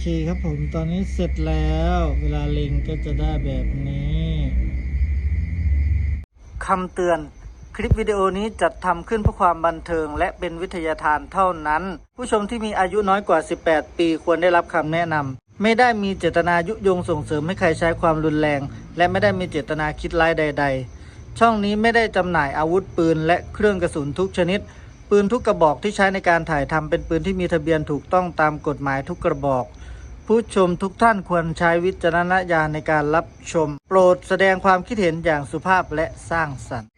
เคครับผมตอนนี้เสร็จแล้ว เวลาเล็งก็จะได้แบบนี้คำเตือน คลิปวิดีโอนี้จัดทำขึ้นเพื่อความบันเทิง และเป็นวิทยาทานเท่านั้น ผู้ชมที่มีอายุน้อยกว่า 18 ปีควรได้รับคำแนะนำไม่ได้มีเจตนายุยงส่งเสริมให้ใครใช้ความรุนแรง และไม่ได้มีเจตนาคิดร้ายใด ๆ ช่องนี้ไม่ได้จำหน่ายอาวุธปืนและเครื่องกระสุนทุกชนิด ปืนทุกกระบอกที่ใช้ในการถ่ายทำเป็นปืนที่มีทะเบียนถูกต้องตามกฎหมายทุกกระบอก ผู้ชมทุกท่านควรใช้วิจารณญาณในการรับชม โปรดแสดงความคิดเห็นอย่างสุภาพและสร้างสรรค์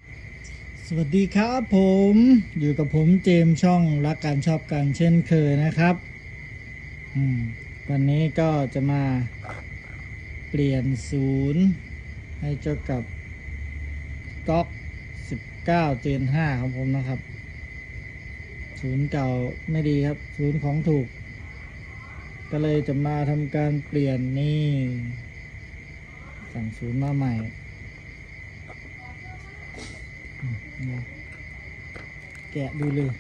สวัสดีครับผมอยู่กับผมเจมช่องรักการชอบกันเช่นเคยนะครับวันนี้ก็จะมาเปลี่ยนศูนย์ ให้เจ้ากับก๊อก19 Gen 5ของผมนะครับ ศูนย์เก่าไม่ดีครับ ศูนย์ของถูก ก็เลยจะมาทำการเปลี่ยนนี่ สั่งศูนย์มาใหม่แกะดูเลย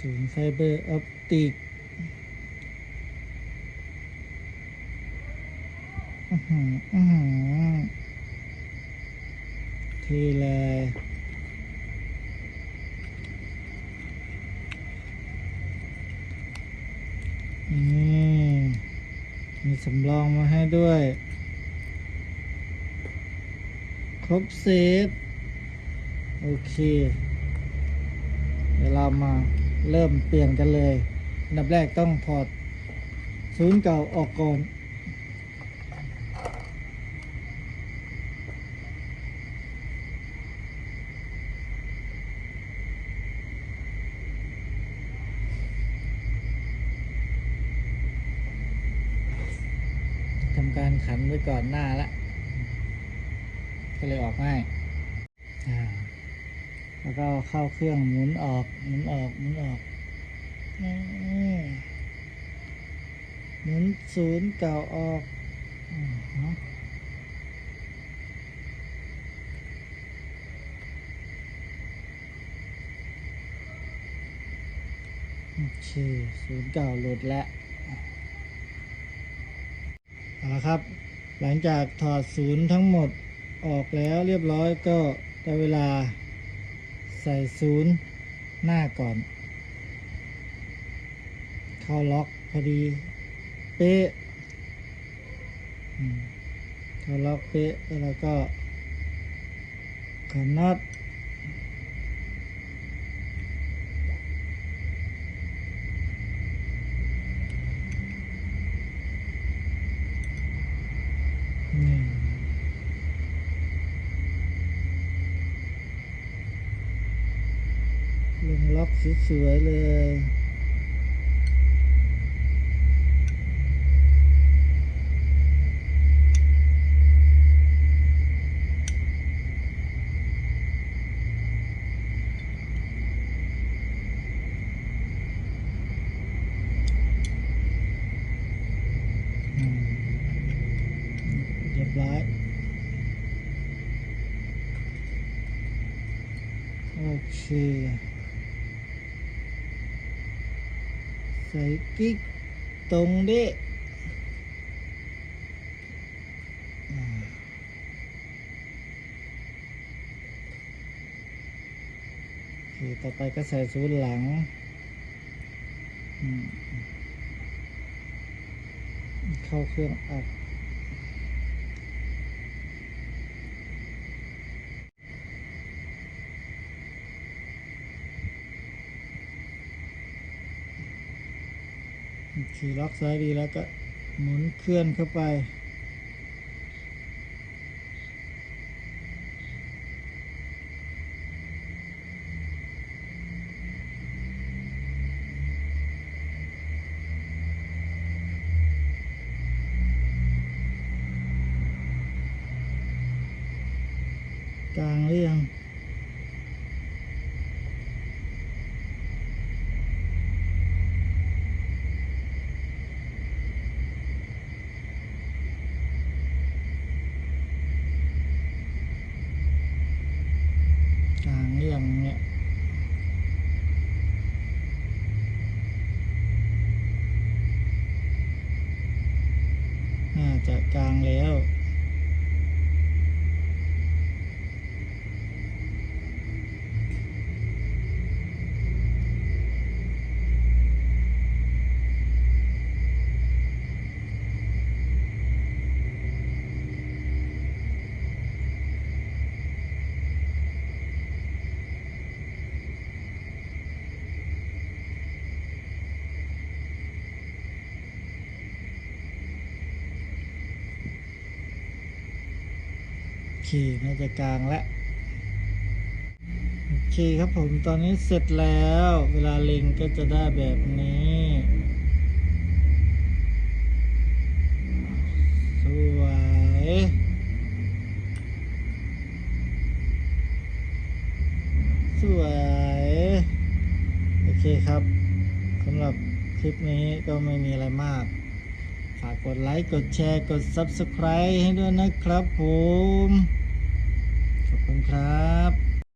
ศูนย์ไฟเบอร์ออปติกอือหืออือหือทีเลยนี่มีสำรองมาให้ด้วย ครบเซตโอเคามาเริ่มเปลี่ยนกันเลยอันดับแรกต้องถอดศูนย์เก่าออกก่อนทำการขันไว้ก่อนหน้าละ ก็เลยออกง่ายอ่า แล้วก็เข้าเครื่องหมุนออกหมุนออกหมุนออกหมุนศูนย์เก่าออกโอเคศูนย์เก่าหลุดแล้วเอาละครับ หลังจากถอดศูนย์ทั้งหมดออกแล้วเรียบร้อยก็ได้เวลา ใส่ศูนย์หน้าก่อน เข้าล็อกพอดี เป๊ะเข้าล็อกเป๊ะแล้วเราก็ขันน็อต ลงล็อกสวยๆเลยอืมเรียบร้อยโอเค ใส่กิ๊กตรงดิอ่าโอต่อไปก็ใส่ศูนย์หลัง เข้าเครื่องอัด ขี่ล็อกซ้ายดีแล้วก็หมุนเคลื่อนเข้าไป กลางหรือยัง จะกลางแล้ว เคน่าจะกลางแล้วโอเคครับผมตอนนี้เสร็จแล้ว เวลาเล็งก็จะได้แบบนี้ สวยสวยโอเคครับสำหรับคลิปนี้ก็ไม่มีอะไรมาก ฝากกดไลค์กดแชร์กด Subscribe ให้ด้วยนะครับผม ขอบคุณครับ